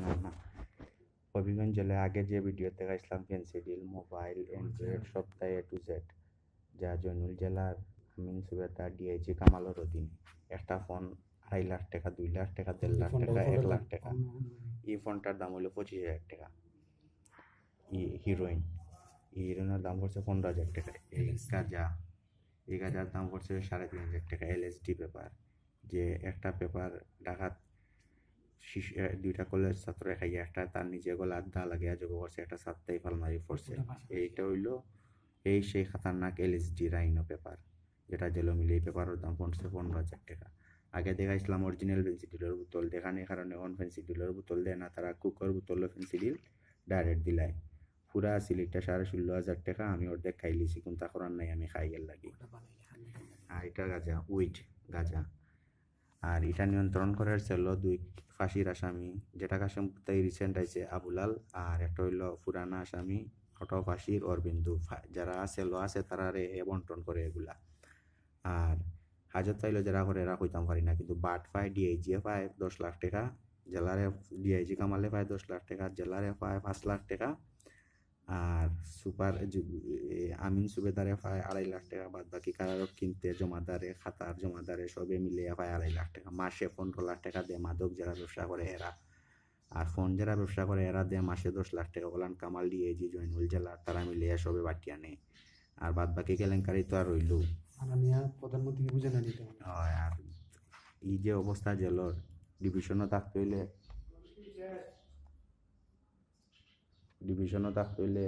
না না হবিগঞ্জ জেলায় আগে যে ভিডিও দেখাইছিলাম ফেন্সিডিল মোবাইল অ্যান্ড্রয়েড সপ্তাহে এ টু জেড যা জয়নুল জেলার আমিন সুবেদার ডিআইজি কামালের অধীনে। একটা ফোন আড়াই লাখ টাকা দুই লাখ টাকা দেড় লাখ টাকা এক লাখ টাকা। এই ফোনটার দাম হলো পঁচিশ হাজার টাকা। ই হিরোইন হিরোইনের দাম পড়ছে পনেরো হাজার টাকা। গাঁজা এই গাঁজার দাম পড়ছে সাড়ে তিন হাজার টাকা। এলএসডি পেপার যে একটা পেপার ডাকাত দুইটা কলেজ ছাত্র খাইয়া একটা তার নিজে গলা আড্ডা লাগিয়া যোগ করছে একটা সাতটাই ফাল মারি পড়ছে। এইটা হইল এই সেই খাতারনাক এলএসডি রাইনো পেপার যেটা জেলো মিলে এই পেপারের দাম পড়ছে পনেরো হাজার টাকা। আগে দেখাইছিলাম অরিজিনাল ফেন্সিডিলের বোতল দেখানোর কারণে অন ফেন্সিডিলের বোতল দেয় না তারা কুকর বোতল ফেন্সিডিল ডাইরেক্ট দিলাই পুরা সিলিকটা সাড়ে ষোলো হাজার টাকা আমি অর্ধেক খাই লিছি কোনটা করার নাই আমি খাই গেল লাগি আর এটা গাজা উইট গাজা। আর এটা নিয়ন্ত্রণ করার ছিল দুই ফাঁসির আসামি, যেটা কাশিমপুরতাই রিসেন্ট আইছে আবুলাল আর একটা হইল পুরানা আসামি, অটো ফাঁসির অরবিন্দু যারা আছে, লো আছে, তারা রে বন্টন করে এগুলা। আর হাজত পাইলে যারা করে, এরা কইতাম পারি না, কিন্তু বাট পায় ডিআইজি পায় দশ লাখ টাকা, জেলারে ডিআইজি কামালে পায় দশ লাখ টাকা, জেলারে পায় পাঁচ লাখ টাকা সুপার আমিন সুবেদারে পায় আড়াই লাখ টাকা বাদ বাকি কারারক কিনতে জমাদারে খাতার জমাদারে সবে মিলে পায় আড়াই লাখ টাকা। মাসে পনেরো লাখ টাকা দেয় মাদক যারা ব্যবসা করে এরা। আর ফোন যারা ব্যবসা করে এরা দেয় মাসে দশ লাখ টাকা। বলান কামাল ডি ডিএজি জয়নুল জেলা তারা মিলে সবে বাটিয়া নেয় আর বাদ বাকি কেলেঙ্কারি তো আর রইল। প্রধানমন্ত্রী বুঝে না। হয় আর এই যে অবস্থা জেলর ডিভিশনও থাকতে হইলে ডিভিশনও থাকতে হইলে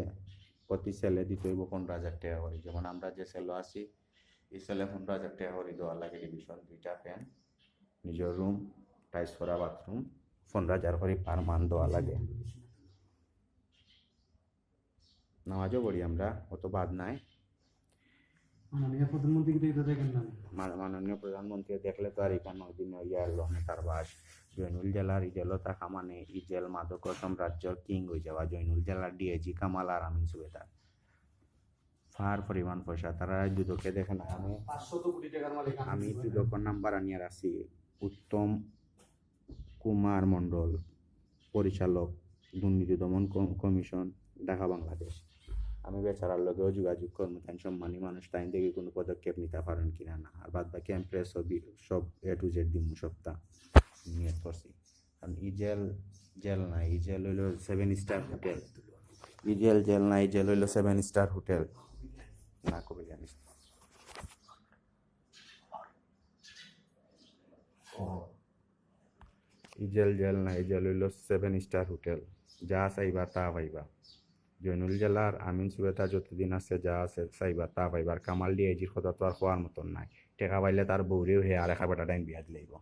প্রতি সেলে দিতে হইব পনেরো হাজার টাকা করে। যেমন আমরা যে সেলও আছি, এই সেলে পনেরো হাজার টাকা করে দেওয়া লাগে ডিভিশন দুইটা ফ্যান নিজের রুম টাইস করা বাথরুম পনেরো হাজার করে পার মান দেওয়া লাগে। নামাজও পড়ি আমরা, অত বাদ নাই। মাননীয় প্রধানমন্ত্রী কিন্তু দেখেন না। মাননীয় প্রধানমন্ত্রী দেখলে তো আর এখানে অধীনে ইয়ার নেতার বাস। জৈনুল জেলার ইজেলতা কামানে ইজেল মাদক সাম্রাজ্যর কিং হয়ে যাওয়া জৈনুল জেলার ডিএজি কামাল আর আমিন সুবেদার। ফার পরিমাণ পয়সা তারা দুদকে দেখে না আমি কোটি টাকার মালিক আমি দুদকের নাম্বার আনিয়ে রাখছি। উত্তম কুমার মণ্ডল পরিচালক দুর্নীতি দমন কমিশন ঢাকা বাংলাদেশ। আমি বেচারার লগেও যোগাযোগ করব তাই সম্মানী মানুষ? তাই দেখি কোনো পদক্ষেপ নিতে পারেন কিনা না। আর বাদ বাকি আমি প্রেস ছবি সব এ টু জেড দিম সপ্তাহ নিয়ে করছি কারণ ই জেল জেল না ই জেল হইল সেভেন স্টার হোটেল ই জেল জেল না ই জেল হইল সেভেন স্টার হোটেল না কবে জানিস? ইজেল জেল না ইজেল হইল সেভেন স্টার হোটেল যা চাইবা তা পাইবা। জৈনুল জেলার আমিন সুবেতা যতদিন আছে যা আছে চাইবা তা পাইবার কামাল কামাল এজির কথা তো আর হওয়ার মতন নাই টেকা পাইলে তার বৌরেও হে আর একা বেটা টাইম বিয়া দিলাইব